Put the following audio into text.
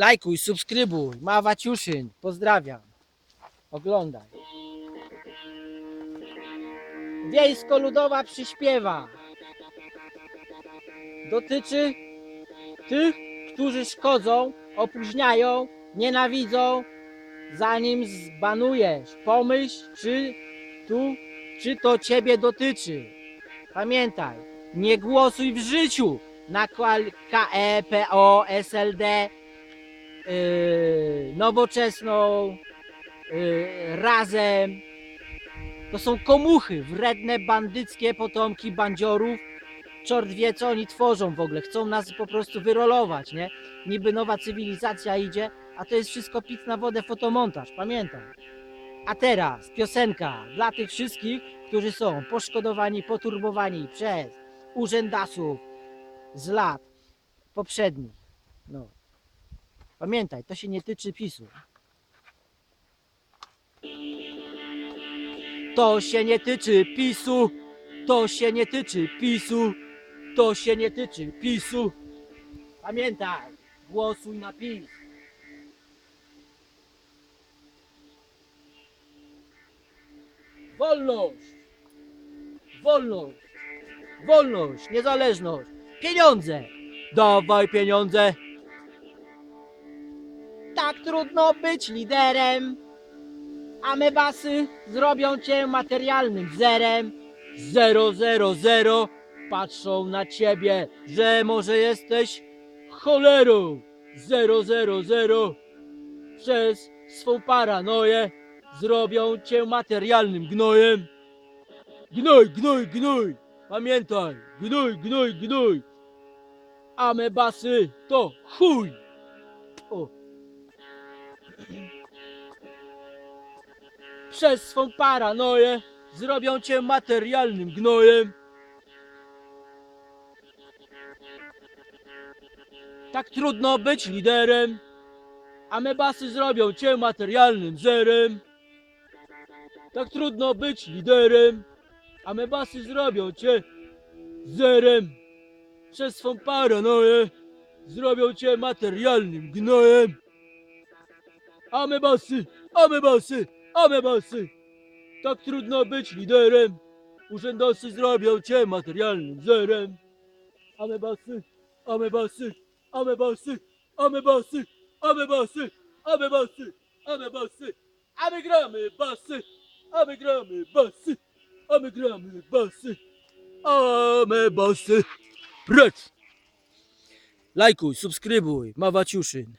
Lajkuj, subskrybuj. Mawa Ciuszyn. Pozdrawiam. Oglądaj. Wiejsko-ludowa przyśpiewa. Dotyczy tych, którzy szkodzą, opóźniają, nienawidzą, zanim zbanujesz. Pomyśl, czy tu, czy to ciebie dotyczy. Pamiętaj, nie głosuj w życiu na kwal- KE, PO, SLD, nowoczesną, yy, razem. To są komuchy, wredne, bandyckie potomki bandziorów. Czort wie, co oni tworzą w ogóle. Chcą nas po prostu wyrolować, nie? Niby nowa cywilizacja idzie, a to jest wszystko pic na wodę, fotomontaż, pamiętaj. A teraz piosenka dla tych wszystkich, którzy są poszkodowani, poturbowani przez urzędasów z lat poprzednich. No. Pamiętaj, to się nie tyczy PiSu. To się nie tyczy PiSu. To się nie tyczy PiSu. To się nie tyczy PiSu. Pamiętaj, głosuj na PiS. Wolność! Wolność! Wolność! Niezależność! Pieniądze! Dawaj pieniądze! Tak trudno być liderem. Amebasy zrobią cię materialnym zerem. Zero, zero, zero. Patrzą na ciebie, że może jesteś cholerą. Zero, zero, zero. Przez swą paranoję zrobią cię materialnym gnojem. Gnoj, gnoj, gnoj. Pamiętaj, gnoj, gnoj, gnoj. Amebasy to chuj. Przez swą paranoję zrobią cię materialnym gnojem. Tak trudno być liderem. Amebasy zrobią cię materialnym zerem. Tak trudno być liderem. Amebasy zrobią cię zerem. Przez swą paranoję zrobią cię materialnym gnojem. Amebasy, amebasy, amebasy. Tak trudno być liderem. Urzędowcy zrobią cię materialnym zerem. Amebasy, amebasy, amebasy, amebasy, amebasy, amebasy, amebasy. A my gramy basy, a my gramy basy, a my gramy basy, amebasy. Precz! Lajkuj, subskrybuj, Mawa Ciuszyn.